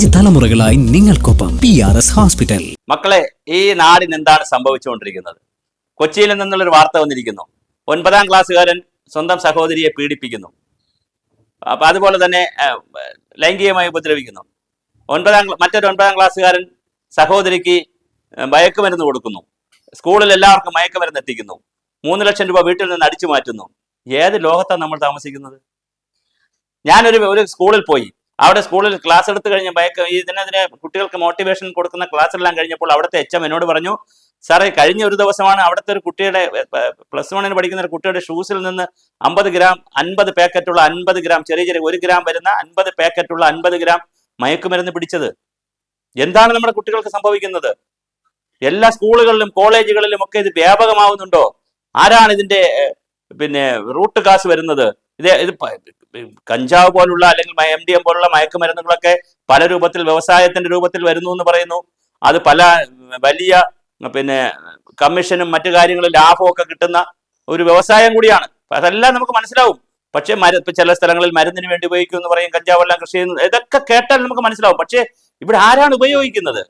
അഞ്ച് തലമുറകളായി നിങ്ങൾക്കൊപ്പം പി ആർ എസ് ഹോസ്പിറ്റൽ മക്കളെ ഈ നാടിന് എന്താണ് സംഭവിച്ചുകൊണ്ടിരിക്കുന്നത്? കൊച്ചിയിൽ നിന്നുള്ളൊരു വാർത്ത വന്നിരിക്കുന്നു. ഒൻപതാം ക്ലാസ്സുകാരൻ സ്വന്തം സഹോദരിയെ പീഡിപ്പിക്കുന്നു. അപ്പൊ അതുപോലെ തന്നെ ലൈംഗികമായി ഉപദ്രവിക്കുന്നു. ഒൻപതാം മറ്റൊരു ഒൻപതാം ക്ലാസ്സുകാരൻ സഹോദരിക്ക് മയക്കുമരുന്ന് കൊടുക്കുന്നു. സ്കൂളിൽ എല്ലാവർക്കും മയക്കുമരുന്ന് എത്തിക്കുന്നു. മൂന്ന് ലക്ഷം രൂപ വീട്ടിൽ നിന്ന് അടിച്ചു മാറ്റുന്നു. ഏത് ലോകത്താണ് നമ്മൾ താമസിക്കുന്നത്? ഞാനൊരു ഒരു സ്കൂളിൽ പോയി. അവിടെ സ്കൂളിൽ ക്ലാസ് എടുത്തു കഴിഞ്ഞ ബൈക്ക് ഇതിനെതിരെ കുട്ടികൾക്ക് മോട്ടിവേഷൻ കൊടുക്കുന്ന ക്ലാസ് എല്ലാം കഴിഞ്ഞപ്പോൾ അവിടുത്തെ എച്ച് എം എന്നോട് പറഞ്ഞു സാറേ കഴിഞ്ഞ ഒരു ദിവസമാണ് അവിടുത്തെ ഒരു കുട്ടിയുടെ പ്ലസ് വണ്ണിന് പഠിക്കുന്ന ഒരു കുട്ടിയുടെ ഷൂസിൽ നിന്ന് അമ്പത് ഗ്രാം അൻപത് പാക്കറ്റുള്ള അൻപത് ഗ്രാം ചെറിയ ചെറിയ ഒരു ഗ്രാം വരുന്ന അൻപത് പാക്കറ്റുള്ള അൻപത് ഗ്രാം മയക്കുമരുന്ന് പിടിച്ചത്. എന്താണ് നമ്മുടെ കുട്ടികൾക്ക് സംഭവിക്കുന്നത്? എല്ലാ സ്കൂളുകളിലും കോളേജുകളിലും ഒക്കെ ഇത് വ്യാപകമാവുന്നുണ്ടോ? ആരാണ് ഇതിന്റെ പിന്നെ റൂട്ട് കാസ് വരുന്നത്? ഇത് ഇത് കഞ്ചാവ് പോലുള്ള അല്ലെങ്കിൽ എം ഡി എം പോലുള്ള മയക്കുമരുന്നുകളൊക്കെ പല രൂപത്തിൽ വ്യവസായത്തിന്റെ രൂപത്തിൽ വരുന്നു എന്ന് പറയുന്നു. അത് പല വലിയ പിന്നെ കമ്മീഷനും മറ്റു കാര്യങ്ങളും ലാഭമൊക്കെ കിട്ടുന്ന ഒരു വ്യവസായം കൂടിയാണ്. അതെല്ലാം നമുക്ക് മനസ്സിലാവും. പക്ഷേ മര ചില സ്ഥലങ്ങളിൽ മരുന്നിന് വേണ്ടി ഉപയോഗിക്കും എന്ന് പറയും കഞ്ചാവെല്ലാം കൃഷി ചെയ്യുന്നത് ഇതൊക്കെ കേട്ടാൽ നമുക്ക് മനസ്സിലാവും. പക്ഷേ ഇവിടെ ആരാണ് ഉപയോഗിക്കുന്നത്?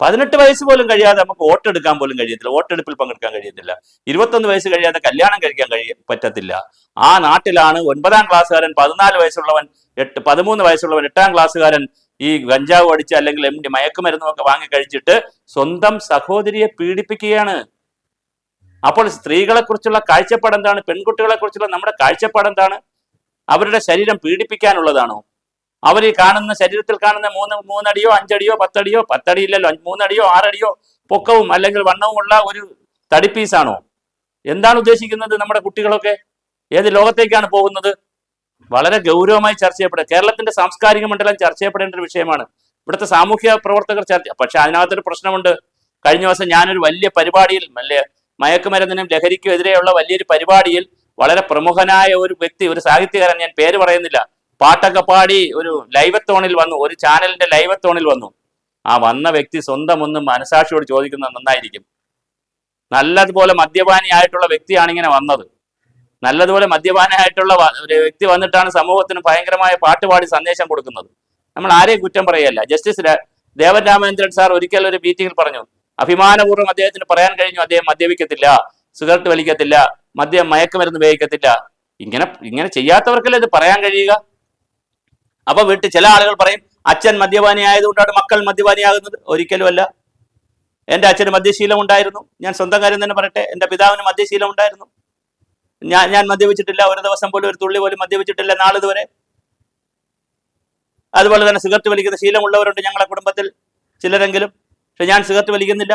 പതിനെട്ട് വയസ്സ് പോലും കഴിയാതെ നമുക്ക് വോട്ടെടുക്കാൻ പോലും കഴിയത്തില്ല. വോട്ടെടുപ്പിൽ പങ്കെടുക്കാൻ കഴിയത്തില്ല. ഇരുപത്തൊന്ന് വയസ്സ് കഴിയാതെ കല്യാണം കഴിക്കാൻ കഴിയ പറ്റത്തില്ല. ആ നാട്ടിലാണ് ഒൻപതാം ക്ലാസ്സുകാരൻ പതിനാല് വയസ്സുള്ളവൻ എട്ട് പതിമൂന്ന് വയസ്സുള്ളവൻ എട്ടാം ക്ലാസ്സുകാരൻ ഈ ഗഞ്ചാവ് അടിച്ച് അല്ലെങ്കിൽ എം ഡി മയക്കുമരുന്നും ഒക്കെ വാങ്ങി കഴിച്ചിട്ട് സ്വന്തം സഹോദരിയെ പീഡിപ്പിക്കുകയാണ്. അപ്പോൾ സ്ത്രീകളെ കുറിച്ചുള്ള കാഴ്ചപ്പാട് എന്താണ് പെൺകുട്ടികളെ കുറിച്ചുള്ള നമ്മുടെ കാഴ്ചപ്പാട് എന്താണ് അവരുടെ ശരീരം പീഡിപ്പിക്കാനുള്ളതാണോ? അവർ കാണുന്ന ശരീരത്തിൽ കാണുന്ന മൂന്ന് മൂന്നടിയോ അഞ്ചടിയോ പത്തടിയോ പത്തടിയില്ലല്ലോ. മൂന്നടിയോ ആറടിയോ പൊക്കവും അല്ലെങ്കിൽ വണ്ണവും ഉള്ള ഒരു തടി പീസാണോ എന്താണ് ഉദ്ദേശിക്കുന്നത് നമ്മുടെ കുട്ടികളൊക്കെ? ഏത് ലോകത്തേക്കാണ് പോകുന്നത്? വളരെ ഗൗരവമായി ചർച്ച ചെയ്യപ്പെടുക കേരളത്തിന്റെ സാംസ്കാരിക മണ്ഡലം ചർച്ച ചെയ്യപ്പെടേണ്ട ഒരു വിഷയമാണ്. ഇവിടുത്തെ സാമൂഹ്യ പ്രവർത്തകർ ചർച്ച പക്ഷെ അതിനകത്തൊരു പ്രശ്നമുണ്ട്. കഴിഞ്ഞ ദിവസം ഞാനൊരു വലിയ പരിപാടിയിൽ വലിയ മയക്കുമരുന്നിനും ലഹരിക്കും എതിരെയുള്ള വലിയൊരു പരിപാടിയിൽ വളരെ പ്രമുഖനായ ഒരു വ്യക്തി ഒരു സാഹിത്യകാരൻ ഞാൻ പേര് പറയുന്നില്ല. പാട്ടൊക്കെ പാടി ഒരു ലൈവത്തോണിൽ വന്നു ഒരു ചാനലിന്റെ ലൈവത്തോണിൽ വന്നു. ആ വന്ന വ്യക്തി സ്വന്തം ഒന്ന് മനസാക്ഷിയോട് ചോദിക്കുന്നത് നന്നായിരിക്കും. നല്ലതുപോലെ മദ്യപാനി ആയിട്ടുള്ള വ്യക്തിയാണ് ഇങ്ങനെ വന്നത്. നല്ലതുപോലെ മദ്യപാനായിട്ടുള്ള ഒരു വ്യക്തി വന്നിട്ടാണ് സമൂഹത്തിന് ഭയങ്കരമായ പാട്ടുപാടി സന്ദേശം കൊടുക്കുന്നത്. നമ്മൾ ആരെയും കുറ്റം പറയല്ല. ജസ്റ്റിസ് ദേവൻ രാമചന്ദ്രൻ സാർ ഒരിക്കൽ ഒരു മീറ്റിംഗിൽ പറഞ്ഞു അഭിമാനപൂർവം അദ്ദേഹത്തിന് പറയാൻ കഴിഞ്ഞു അദ്ദേഹം മദ്യപിക്കത്തില്ല സിഗരറ്റ് വലിക്കത്തില്ല മദ്യം മയക്കുമരുന്ന് ഉപയോഗിക്കത്തില്ല. ഇങ്ങനെ ഇങ്ങനെ ചെയ്യാത്തവർക്കല്ലേ ഇത് പറയാൻ കഴിയുക? അപ്പൊ വീട്ടിൽ ചില ആളുകൾ പറയും അച്ഛൻ മദ്യപാനി ആയതുകൊണ്ടാണ് മക്കൾ മദ്യപാനിയാകുന്നത് ഒരിക്കലുമല്ല എന്റെ അച്ഛന് മദ്യശീലം ഉണ്ടായിരുന്നു. ഞാൻ സ്വന്തം കാര്യം തന്നെ പറയട്ടെ എന്റെ പിതാവിന് മദ്യശീലം ഉണ്ടായിരുന്നു. ഞാൻ ഞാൻ മദ്യപിച്ചിട്ടില്ല. ഒരു ദിവസം പോലും ഒരു തുള്ളി പോലും മദ്യപിച്ചിട്ടില്ല നാളിതുവരെ അതുപോലെ തന്നെ സിഗരറ്റ് വലിക്കുന്ന ശീലമുള്ളവരുണ്ട് ഞങ്ങളുടെ കുടുംബത്തിൽ ചിലരെങ്കിലും. പക്ഷെ ഞാൻ സിഗരറ്റ് വലിക്കുന്നില്ല.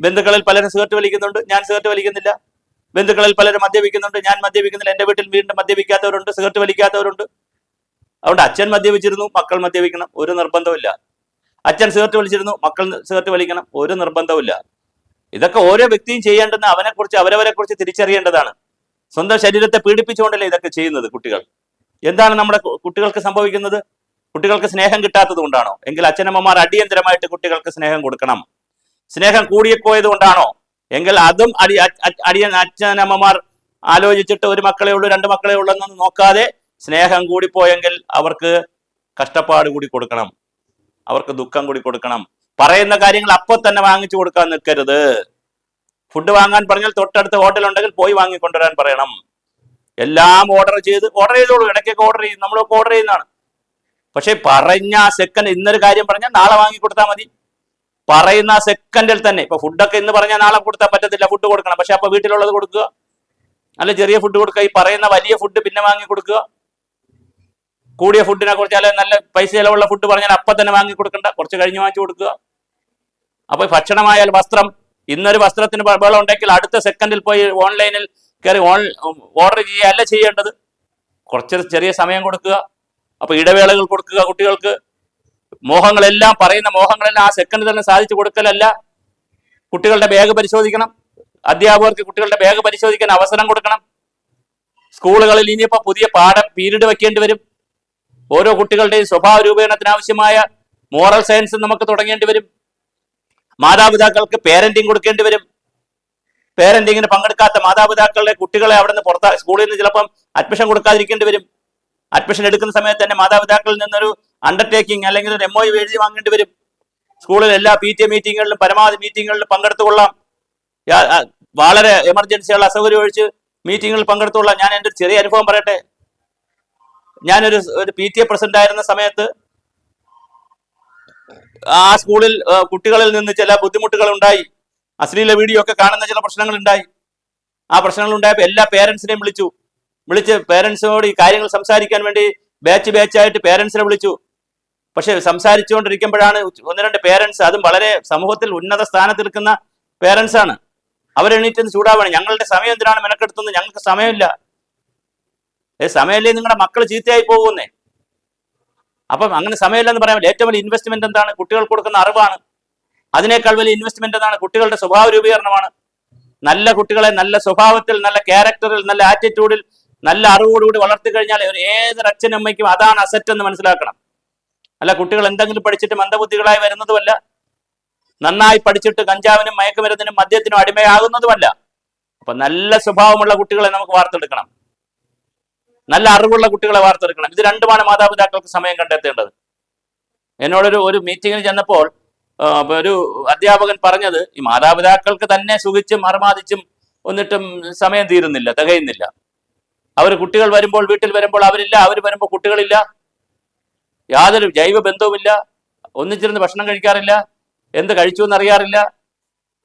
ബന്ധുക്കളിൽ പലരും സിഗരറ്റ് വലിക്കുന്നുണ്ട്. ഞാൻ സിഗരറ്റ് വലിക്കുന്നില്ല. ബന്ധുക്കളിൽ പലരും മദ്യപിക്കുന്നുണ്ട്. ഞാൻ മദ്യപിക്കുന്നില്ല. എന്റെ വീട്ടിൽ വീണ്ടും മദ്യപിക്കാത്തവരുണ്ട് സിഗരറ്റ് വലിക്കാത്തവരുണ്ട്. അതുകൊണ്ട് അച്ഛൻ മദ്യപിച്ചിരുന്നു മക്കൾ മദ്യപിക്കണം ഒരു നിർബന്ധമില്ല അച്ഛൻ സിഗരറ്റ് വലിച്ചിരുന്നു മക്കൾ സിഗരറ്റ് വലിക്കണം ഒരു നിർബന്ധമില്ല ഇതൊക്കെ ഓരോ വ്യക്തിയും ചെയ്യേണ്ടെന്ന് അവനെ കുറിച്ച് അവരവരെ കുറിച്ച് തിരിച്ചറിയേണ്ടതാണ്. സ്വന്തം ശരീരത്തെ പീഡിപ്പിച്ചുകൊണ്ടല്ലേ ഇതൊക്കെ ചെയ്യുന്നത് കുട്ടികൾ? എന്താണ് നമ്മുടെ കുട്ടികൾക്ക് സംഭവിക്കുന്നത്? കുട്ടികൾക്ക് സ്നേഹം കിട്ടാത്തത് കൊണ്ടാണോ? എങ്കിൽ അച്ഛനമ്മമാർ അടിയന്തരമായിട്ട് കുട്ടികൾക്ക് സ്നേഹം കൊടുക്കണം. സ്നേഹം കൂടിപ്പോയത് കൊണ്ടാണോ? എങ്കിൽ അതും അടി അടിയ അച്ഛനമ്മമാർ ആലോചിച്ചിട്ട് ഒരു മക്കളെ ഉള്ളൂ രണ്ട് മക്കളെ ഉള്ളൂ എന്നൊന്നും നോക്കാതെ സ്നേഹം കൂടിപ്പോയെങ്കിൽ അവർക്ക് കഷ്ടപ്പാട് കൂടി കൊടുക്കണം. അവർക്ക് ദുഃഖം കൂടി കൊടുക്കണം. പറയുന്ന കാര്യങ്ങൾ അപ്പൊ തന്നെ വാങ്ങിച്ചു കൊടുക്കാൻ നിൽക്കരുത്. ഫുഡ് വാങ്ങാൻ പറഞ്ഞാൽ തൊട്ടടുത്ത ഹോട്ടൽ ഉണ്ടെങ്കിൽ പോയി വാങ്ങിക്കൊണ്ടുവരാൻ പറയണം. എല്ലാം ഓർഡർ ചെയ്ത് ഓർഡർ ചെയ്തോളൂ. ഇടയ്ക്കൊക്കെ ഓർഡർ ചെയ്യും. നമ്മളൊക്കെ ഓർഡർ ചെയ്യുന്നതാണ്. പക്ഷെ പറഞ്ഞ സെക്കൻഡ് ഇന്നൊരു കാര്യം പറഞ്ഞാൽ നാളെ വാങ്ങി കൊടുത്താൽ മതി. പറയുന്ന സെക്കൻഡിൽ തന്നെ. ഇപ്പൊ ഫുഡൊക്കെ ഇന്ന് പറഞ്ഞാൽ നാളെ കൊടുത്താൽ പറ്റത്തില്ല. ഫുഡ് കൊടുക്കണം. പക്ഷെ അപ്പൊ വീട്ടിലുള്ളത് കൊടുക്കുക. അല്ല ചെറിയ ഫുഡ് കൊടുക്കുക. ഈ പറയുന്ന വലിയ ഫുഡ് പിന്നെ വാങ്ങി കൊടുക്കുക കൂടിയ ഫുഡിനെ കുറിച്ച് അല്ലെങ്കിൽ നല്ല പൈസ ചിലവുള്ള ഫുഡ് പറഞ്ഞാൽ അപ്പൊ തന്നെ വാങ്ങി കൊടുക്കണ്ട. കുറച്ച് കഴിഞ്ഞ് വാങ്ങിച്ചു കൊടുക്കുക. അപ്പോൾ ഭക്ഷണമായാൽ വസ്ത്രം ഇന്നൊരു വസ്ത്രത്തിന് വെള്ളം ഉണ്ടെങ്കിൽ അടുത്ത സെക്കൻഡിൽ പോയി ഓൺലൈനിൽ കയറി ഓൺ ഓർഡർ ചെയ്യുകയല്ല ചെയ്യേണ്ടത്. കുറച്ച് ചെറിയ സമയം കൊടുക്കുക. അപ്പോൾ ഇടവേളകൾ കൊടുക്കുക കുട്ടികൾക്ക്. മോഹങ്ങളെല്ലാം പറയുന്ന മോഹങ്ങളെല്ലാം ആ സെക്കൻഡ് തന്നെ സാധിച്ചു കൊടുക്കലല്ല. കുട്ടികളുടെ ബാഗ് പരിശോധിക്കണം. അധ്യാപകർക്ക് കുട്ടികളുടെ ബാഗ് പരിശോധിക്കാൻ അവസരം കൊടുക്കണം. സ്കൂളുകളിൽ ഇനിയിപ്പോ പുതിയ പാഠ പീരീഡ് വെക്കേണ്ടി വരും. ഓരോ കുട്ടികളുടെയും സ്വഭാവ രൂപീകരണത്തിനാവശ്യമായ മോറൽ സയൻസ് നമുക്ക് തുടങ്ങേണ്ടി വരും. മാതാപിതാക്കൾക്ക് പേരന്റിങ് കൊടുക്കേണ്ടി വരും. പേരന്റിങ്ങിന് പങ്കെടുക്കാത്ത മാതാപിതാക്കളുടെ കുട്ടികളെ അവിടെ നിന്ന് പുറത്താ സ്കൂളിൽ നിന്ന് ചിലപ്പം അഡ്മിഷൻ കൊടുക്കാതിരിക്കേണ്ടി വരും. അഡ്മിഷൻ എടുക്കുന്ന സമയത്ത് തന്നെ മാതാപിതാക്കളിൽ നിന്നൊരു അണ്ടർടേക്കിംഗ് അല്ലെങ്കിൽ ഒരു എംഒ എഴുതി വാങ്ങേണ്ടി വരും. സ്കൂളിൽ എല്ലാ പി ടി എ മീറ്റിങ്ങുകളിലും പരമാവധി മീറ്റിങ്ങുകളിലും പങ്കെടുത്തുകൊള്ളാം. വളരെ എമർജൻസിയുള്ള അസൗകര്യം ഒഴിച്ച് മീറ്റിങ്ങുകളിൽ പങ്കെടുത്തുകൊള്ളാം. ഞാൻ എന്റെ ചെറിയ അനുഭവം പറയട്ടെ. ഞാനൊരു ഒരു പി ടി എ പ്രസിഡന്റ് ആയിരുന്ന സമയത്ത് ആ സ്കൂളിൽ കുട്ടികളിൽ നിന്ന് ചില ബുദ്ധിമുട്ടുകൾ ഉണ്ടായി അശ്ലീല വീഡിയോ ഒക്കെ കാണുന്ന ചില പ്രശ്നങ്ങൾ ഉണ്ടായി ആ പ്രശ്നങ്ങൾ ഉണ്ടായപ്പോൾ എല്ലാ പേരൻസിനെയും വിളിച്ചു. വിളിച്ച് പേരൻസിനോട് ഈ കാര്യങ്ങൾ സംസാരിക്കാൻ വേണ്ടി ബാച്ച് ബാച്ചായിട്ട് പേരൻസിനെ വിളിച്ചു. പക്ഷെ സംസാരിച്ചുകൊണ്ടിരിക്കുമ്പോഴാണ് ഒന്ന് രണ്ട് പേരൻസ് അതും വളരെ സമൂഹത്തിൽ ഉന്നത സ്ഥാനത്ത് നിൽക്കുന്ന പേരൻസ് ആണ് അവരെണീറ്റ് ചൂടാവാണ്. ഞങ്ങളുടെ സമയം എന്തിനാണ് മെനക്കെടുത്തുന്നത് ഞങ്ങൾക്ക് സമയമില്ല. ഏ സമയമല്ലേ? നിങ്ങളുടെ മക്കൾ ചീത്തയായി പോകുന്നേ. അപ്പം അങ്ങനെ സമയമില്ലെന്ന് പറയാൻ ഏറ്റവും വലിയ ഇൻവെസ്റ്റ്മെന്റ് എന്താണ്? കുട്ടികൾക്ക് കൊടുക്കുന്ന അറിവാണ്. അതിനേക്കാൾ വലിയ ഇൻവെസ്റ്റ്മെന്റ് എന്താണ്? കുട്ടികളുടെ സ്വഭാവ രൂപീകരണമാണ്. നല്ല കുട്ടികളെ നല്ല സ്വഭാവത്തിൽ നല്ല ക്യാരക്ടറിൽ നല്ല ആറ്റിറ്റ്യൂഡിൽ നല്ല അറിവോടുകൂടി വളർത്തി കഴിഞ്ഞാൽ ഒരു ഏതൊരു അച്ഛനും അമ്മയ്ക്കും അതാണ് അസറ്റ് എന്ന് മനസ്സിലാക്കണം. അല്ല കുട്ടികൾ എന്തെങ്കിലും പഠിച്ചിട്ട് മന്ദബുദ്ധികളായി വരുന്നതുമല്ല. നന്നായി പഠിച്ചിട്ട് കഞ്ചാവിനും മയക്കുമരുന്നിനും മദ്യത്തിനും അടിമയാകുന്നതുമല്ല. അപ്പൊ നല്ല സ്വഭാവമുള്ള കുട്ടികളെ നമുക്ക് വാർത്തെടുക്കണം. നല്ല അറിവുള്ള കുട്ടികളെ വാർത്തെടുക്കണം. ഇത് രണ്ടുമാണ് മാതാപിതാക്കൾക്ക് സമയം കണ്ടെത്തേണ്ടത്. എന്നോടൊരു ഒരു മീറ്റിങ്ങിന് ചെന്നപ്പോൾ ഒരു അധ്യാപകൻ പറഞ്ഞത് ഈ മാതാപിതാക്കൾക്ക് തന്നെ സുഖിച്ചും അർമാദിച്ചും ഒന്നിട്ടും സമയം തീരുന്നില്ല തികയുന്നില്ല. അവർ കുട്ടികൾ വരുമ്പോൾ വീട്ടിൽ വരുമ്പോൾ അവരില്ല അവർ വരുമ്പോൾ കുട്ടികളില്ല. യാതൊരു ജൈവ ബന്ധവുമില്ല. ഒന്നിച്ചിരുന്ന് ഭക്ഷണം കഴിക്കാറില്ല. എന്ത് കഴിച്ചു എന്നറിയാറില്ല.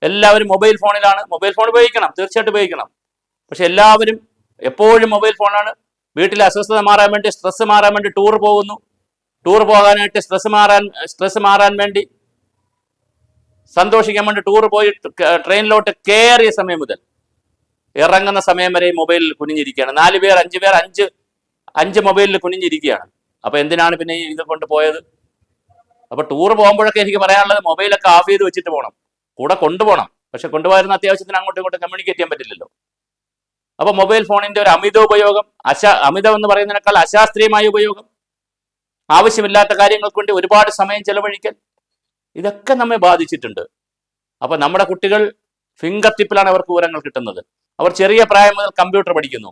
എല്ലാവരും മൊബൈൽ ഫോണിലാണ്. മൊബൈൽ ഫോൺ ഉപയോഗിക്കണം തീർച്ചയായിട്ടും ഉപയോഗിക്കണം. പക്ഷെ എല്ലാവരും എപ്പോഴും മൊബൈൽ ഫോണാണ് വീട്ടിലെ അസ്വസ്ഥത മാറാൻ വേണ്ടി സ്ട്രെസ് മാറാൻ വേണ്ടി ടൂർ പോകുന്നു. ടൂർ പോകാനായിട്ട് സ്ട്രെസ് മാറാൻ സ്ട്രെസ് മാറാൻ വേണ്ടി സന്തോഷിക്കാൻ വേണ്ടി ടൂർ പോയി ട്രെയിനിലോട്ട് കയറിയ സമയം മുതൽ ഇറങ്ങുന്ന സമയം വരെ മൊബൈലിൽ കുനിഞ്ഞിരിക്കുകയാണ്. നാല് പേർ അഞ്ച് പേർ അഞ്ച് അഞ്ച് മൊബൈലിൽ കുനിഞ്ഞിരിക്കുകയാണ്. അപ്പൊ എന്തിനാണ് പിന്നെ ഇത് കൊണ്ട് പോയത്? അപ്പൊ ടൂർ പോകുമ്പോഴൊക്കെ എനിക്ക് പറയാനുള്ളത് മൊബൈലൊക്കെ ഓഫ് ചെയ്ത് വെച്ചിട്ട് പോകണം കൂടെ കൊണ്ടുപോകണം. പക്ഷെ കൊണ്ടുപോയിരുന്ന അത്യാവശ്യത്തിന് അങ്ങോട്ടും ഇങ്ങോട്ടും കമ്മ്യൂണിക്കേറ്റ് ചെയ്യാൻ പറ്റില്ലല്ലോ. അപ്പൊ മൊബൈൽ ഫോണിന്റെ ഒരു അമിത ഉപയോഗം അശാ അമിതം എന്ന് പറയുന്നതിനേക്കാൾ അശാസ്ത്രീയമായ ഉപയോഗം ആവശ്യമില്ലാത്ത കാര്യങ്ങൾക്ക് വേണ്ടി ഒരുപാട് സമയം ചെലവഴിക്കൽ ഇതൊക്കെ നമ്മെ ബാധിച്ചിട്ടുണ്ട്. അപ്പൊ നമ്മുടെ കുട്ടികൾ ഫിംഗർ ടിപ്പിലാണ് അവർക്ക് വിവരങ്ങൾ കിട്ടുന്നത്. അവർ ചെറിയ പ്രായം മുതൽ കമ്പ്യൂട്ടർ പഠിക്കുന്നു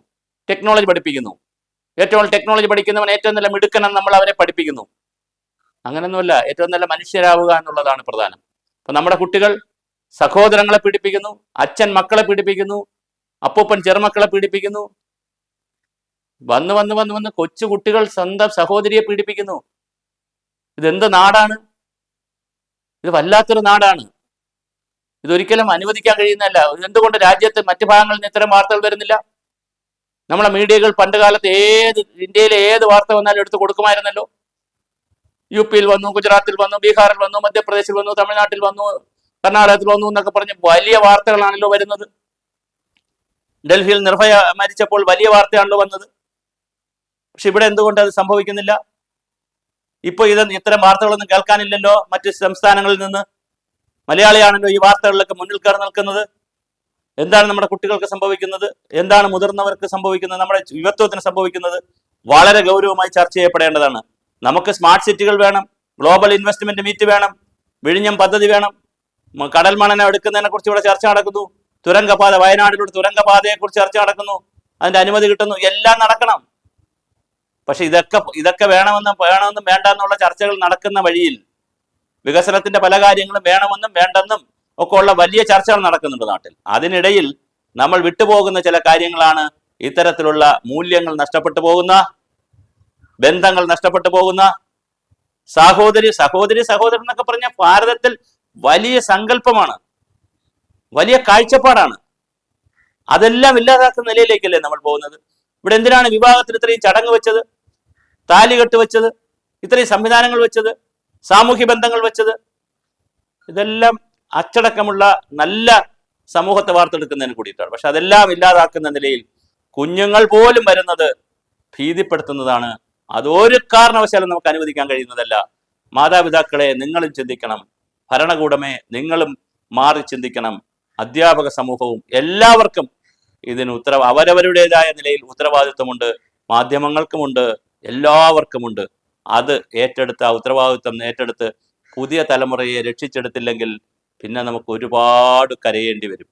ടെക്നോളജി പഠിപ്പിക്കുന്നു. ഏറ്റവും ടെക്നോളജി പഠിക്കുന്നവൻ ഏറ്റവും നല്ല മിടുക്കനെന്ന് നമ്മൾ അവരെ പഠിപ്പിക്കുന്നു. അങ്ങനൊന്നുമല്ല ഏറ്റവും നല്ല മനുഷ്യരാവുക എന്നുള്ളതാണ് പ്രധാനം. അപ്പൊ നമ്മുടെ കുട്ടികൾ സഹോദരങ്ങളെ പീഡിപ്പിക്കുന്നു അച്ഛൻ മക്കളെ പീഡിപ്പിക്കുന്നു അപ്പൂപ്പൻ ചെറുമക്കളെ പീഡിപ്പിക്കുന്നു. വന്ന് വന്ന് വന്ന് വന്ന് കൊച്ചു കുട്ടികൾ സ്വന്തം സഹോദരിയെ പീഡിപ്പിക്കുന്നു. ഇതെന്ത് നാടാണ്? ഇത് വല്ലാത്തൊരു നാടാണ്. ഇതൊരിക്കലും അനുവദിക്കാൻ കഴിയുന്നതല്ല. എന്തുകൊണ്ട് രാജ്യത്ത് മറ്റു ഭാഗങ്ങളിൽ നിന്ന് ഇത്തരം വാർത്തകൾ വരുന്നില്ല? നമ്മളെ മീഡിയകൾ പണ്ട് കാലത്ത് ഏത് ഇന്ത്യയിലെ ഏത് വാർത്ത വന്നാലും എടുത്തു കൊടുക്കുമായിരുന്നല്ലോ? യു പിയിൽ വന്നു ഗുജറാത്തിൽ വന്നു ബീഹാറിൽ വന്നു മധ്യപ്രദേശിൽ വന്നു തമിഴ്നാട്ടിൽ വന്നു കർണാടകത്തിൽ വന്നു എന്നൊക്കെ പറഞ്ഞ് വലിയ വാർത്തകളാണല്ലോ വരുന്നത്. ഡൽഹിയിൽ നിർഭയ മരിച്ചപ്പോൾ വലിയ വാർത്തയാണല്ലോ വന്നത്. പക്ഷെ ഇവിടെ എന്തുകൊണ്ട് അത് സംഭവിക്കുന്നില്ല? ഇപ്പൊ ഇത് ഇത്തരം വാർത്തകളൊന്നും കേൾക്കാനില്ലല്ലോ. മറ്റ് സംസ്ഥാനങ്ങളിൽ നിന്ന് മലയാളിയാണല്ലോ ഈ വാർത്തകളിലൊക്കെ മുന്നിൽ കയറി നിൽക്കുന്നത്. എന്താണ് നമ്മുടെ കുട്ടികൾക്ക് സംഭവിക്കുന്നത്? എന്താണ് മുതിർന്നവർക്ക് സംഭവിക്കുന്നത്? നമ്മുടെ യുവത്വത്തിന് സംഭവിക്കുന്നത്? വളരെ ഗൗരവമായി ചർച്ച ചെയ്യപ്പെടേണ്ടതാണ്. നമുക്ക് സ്മാർട്ട് സിറ്റികൾ വേണം ഗ്ലോബൽ ഇൻവെസ്റ്റ്മെന്റ് മീറ്റ് വേണം വിഴിഞ്ഞം പദ്ധതി വേണം കടൽ മണന എടുക്കുന്നതിനെ കുറിച്ച് ഇവിടെ ചർച്ച നടക്കുന്നു. തുരങ്കപാത വയനാടിലൂടെ തുരങ്കപാതയെ കുറിച്ച് ചർച്ച നടക്കുന്നു. അതിന്റെ അനുമതി കിട്ടുന്നു. എല്ലാം നടക്കണം. പക്ഷെ ഇതൊക്കെ ഇതൊക്കെ വേണമെന്നും വേണമെന്നും വേണ്ട എന്നുള്ള ചർച്ചകൾ നടക്കുന്ന വഴിയിൽ വികസനത്തിന്റെ പല കാര്യങ്ങളും വേണമെന്നും വേണ്ടെന്നും ഒക്കെ ഉള്ള വലിയ ചർച്ചകൾ നടക്കുന്നുണ്ട് നാട്ടിൽ. അതിനിടയിൽ നമ്മൾ വിട്ടുപോകുന്ന ചില കാര്യങ്ങളാണ് ഇത്തരത്തിലുള്ള മൂല്യങ്ങൾ നഷ്ടപ്പെട്ടു പോകുന്ന ബന്ധങ്ങൾ നഷ്ടപ്പെട്ടു പോകുന്ന സഹോദരി സഹോദരി സഹോദരൻ എന്നൊക്കെ പറഞ്ഞ ഭാരതത്തിൽ വലിയ സങ്കല്പമാണ്. വലിയ കാഴ്ചപ്പാടാണ്. അതെല്ലാം ഇല്ലാതാക്കുന്ന നിലയിലേക്കല്ലേ നമ്മൾ പോകുന്നത്? ഇവിടെ എന്തിനാണ് വിവാഹത്തിന് ഇത്രയും ചടങ്ങ് വെച്ചത്? താലികെട്ട് വെച്ചത്? ഇത്രയും സംവിധാനങ്ങൾ വെച്ചത്? സാമൂഹ്യ ബന്ധങ്ങൾ വെച്ചത്? ഇതെല്ലാം അച്ചടക്കമുള്ള നല്ല സമൂഹത്തെ വാർത്തെടുക്കുന്നതിന് കൂടിയിട്ടാണ്. പക്ഷെ അതെല്ലാം ഇല്ലാതാക്കുന്ന നിലയിൽ കുഞ്ഞുങ്ങൾ പോലും വരുന്നത് ഭീതിപ്പെടുത്തുന്നതാണ്. അതൊരു കാരണവശാലും നമുക്ക് അനുവദിക്കാൻ കഴിയുന്നതല്ല. മാതാപിതാക്കളെ നിങ്ങളും ചിന്തിക്കണം. ഭരണകൂടമേ നിങ്ങളും മാറി ചിന്തിക്കണം. അധ്യാപക സമൂഹവും എല്ലാവർക്കും ഇതിന് ഉത്തരവ അവരവരുടേതായ നിലയിൽ ഉത്തരവാദിത്വമുണ്ട് മാധ്യമങ്ങൾക്കുമുണ്ട് എല്ലാവർക്കുമുണ്ട്. അത് ഏറ്റെടുത്ത് ആ ഉത്തരവാദിത്വം ഏറ്റെടുത്ത് പുതിയ തലമുറയെ രക്ഷിച്ചെടുത്തില്ലെങ്കിൽ പിന്നെ നമുക്ക് ഒരുപാട് കരയേണ്ടി വരും.